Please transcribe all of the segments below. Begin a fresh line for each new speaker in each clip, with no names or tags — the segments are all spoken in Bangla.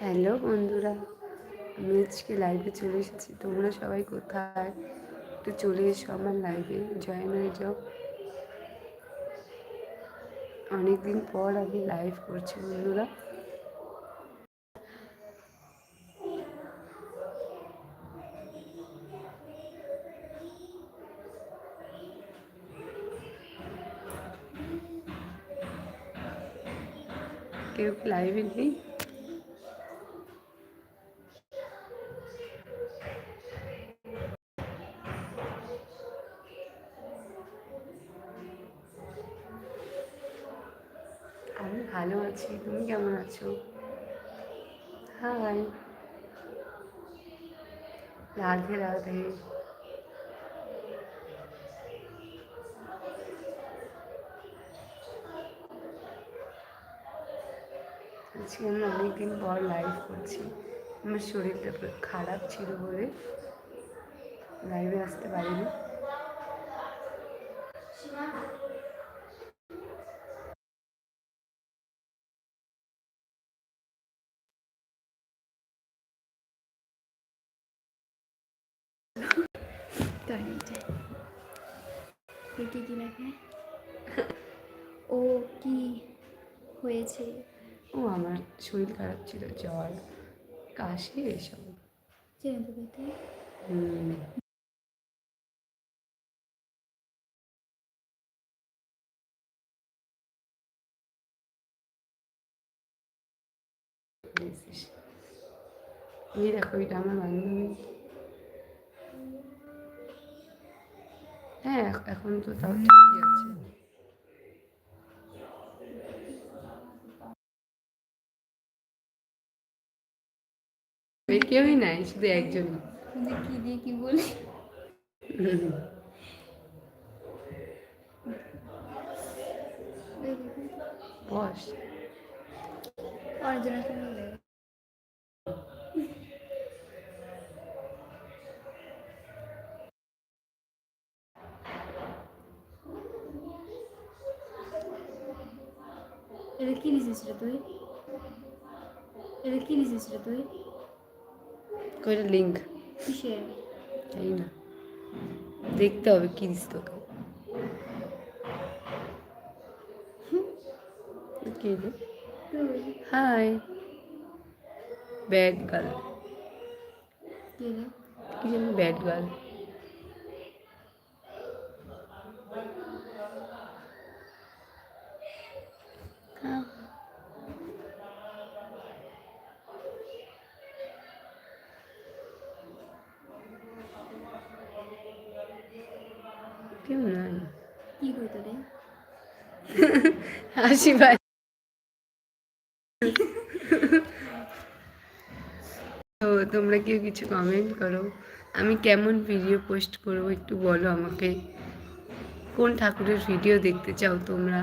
হ্যালো বন্ধুরা, আমি আজকে লাইভে চলে এসেছি। তোমরা সবাই কোথায়? একটু চলে এসো আমার লাইভে জয়েন হয়ে যাও। অনেকদিন পর আমি লাইভ করছি বন্ধুরা। কেউ লাইভে নেই? কেমন আছো হাই। রাধে রাধে। আজকে আমি অনেকদিন পর লাইভ করছি। আমার শরীরটা খারাপ ছিল বলে লাইভে আসতে পারিনি।
টয়লেটে পেটে কি লাগে ও কি হয়েছে?
ও আমার শরীর খারাপ ছিল জ্বর কাশি এসব। হুম। এই দেখো এটা আমার বান্ধবী। হ্যাঁ এখন তো তাও ঠিকই আছে। কেউই নাই শুধু একজন।
কি দিয়ে কি বলি?
বস।
অনেকজন আছে বলে এটা কি দিছিস রে তুই এটা কি দিছিস রে তুই
কয়টা লিঙ্ক
কিসের
তাই না দেখতে হবে কি দিস তোকে কে রে
তুই
হাই ব্যাড গার্ল
কে রে
কি জানি ব্যাড গার্ল কেউ নাই
কি করতো রে
হাসি ভাই তো তোমরা কেউ কিছু কমেন্ট করো। আমি কেমন ভিডিও পোস্ট করব একটু বলো আমাকে। কোন ঠাকুরের ভিডিও দেখতে চাও তোমরা?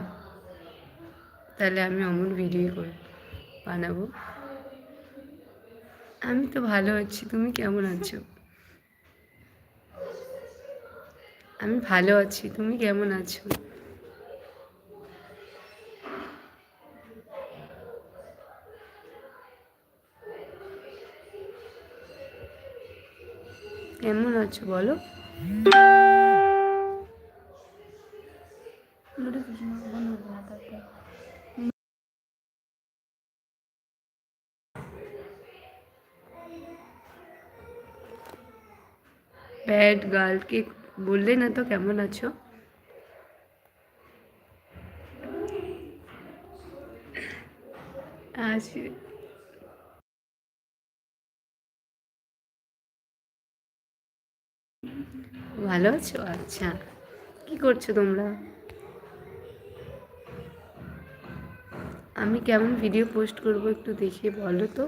তাহলে আমি অমন ভিডিও করে বানাবো। আমি তো ভালো আছি, তুমি কেমন আছো? আমি ভালো আছি তুমি কেমন আছো? কেমন আছো বলো?
নোটিফিকেশন বন্ধ করব
বললে না তো কেমন আছো? আসি ভালো আছো? আচ্ছা। কি করছ তোমরা? আমি কেমন ভিডিও পোস্ট করব একটু দেখে বলো তো।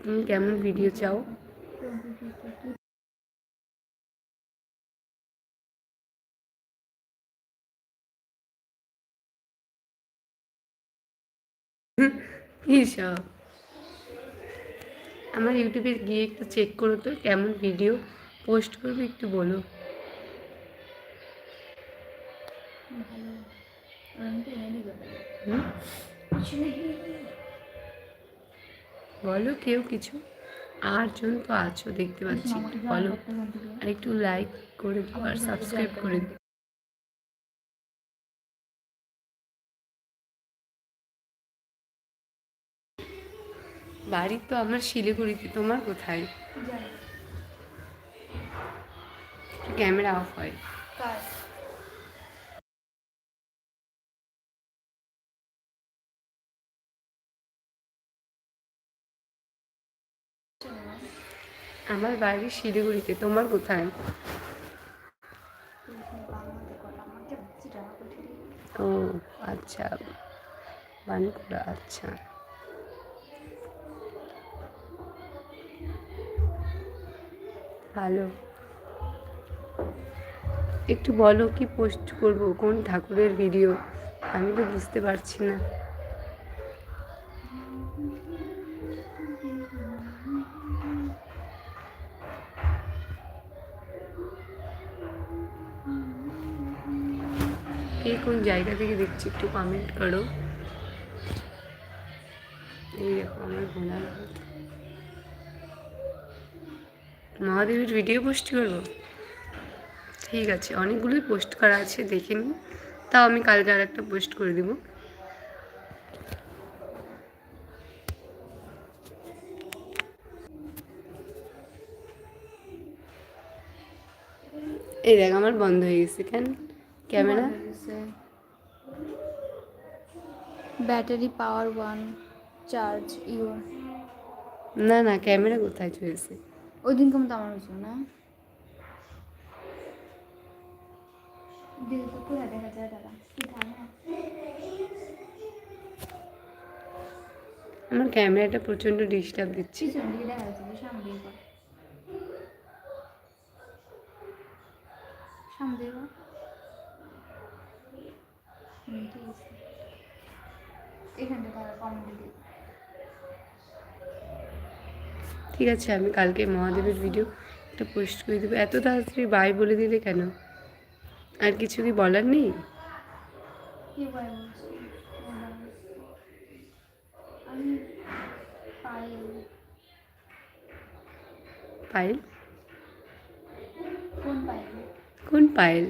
তুমি কেমন ভিডিও চাও? এইসব আমার ইউটিউবে গিয়ে একটু চেক করো তো কেমন ভিডিও পোস্ট করবে একটু বলো। বলো কেউ কিছু। আটজন তো আছো দেখতে পাচ্ছি। বলো। আর একটু লাইক করে দিও আর সাবস্ক্রাইব করে দিও। বাড়ি তো আমার শিলিগুড়িতে তোমার কোথায়? ক্যামেরা অফ হয়। আমার বাড়ি শিলিগুড়িতে তোমার কোথায়? ও আচ্ছা। বানকুড়া আচ্ছা। ভালো। একটু বলো কি পোস্ট করব, কোন ঠাকুরের ভিডিও আমি তো বুঝতে পারছি না। কে কোন জায়গা থেকে দেখছি একটু কমেন্ট করো। এই দেখো, আমার হাত। মহাদেবের ভিডিও পোস্ট করব? ঠিক আছে অনেকগুলোই পোস্ট করা আছে দেখে নিই। তাও আমি কালকে আর একটা পোস্ট করে দিব। এই দেখ আমার বন্ধ হয়ে গেছে কেন? Camera?
Battery power one charge your
না না ক্যামেরা কোথায় চলেছে?
ওই দিনকে কেমন তো আমার হয়েছিল না। দিল তো পুরো দেখা যায় দাদা কি ধারণা
আমার ক্যামেরাটা প্রচণ্ড ডিস্টার্ব দিচ্ছে।
এখানটা তারা কমেন্টে দিয়ে
ঠিক আছে আমি কালকে মহাদেবের ভিডিও একটা পোস্ট করে দেবো। এত তাড়াতাড়ি বাই বলে দিলে কেন? আর কিছু কি বলার নেই?
পায়েল
কোন পায়েল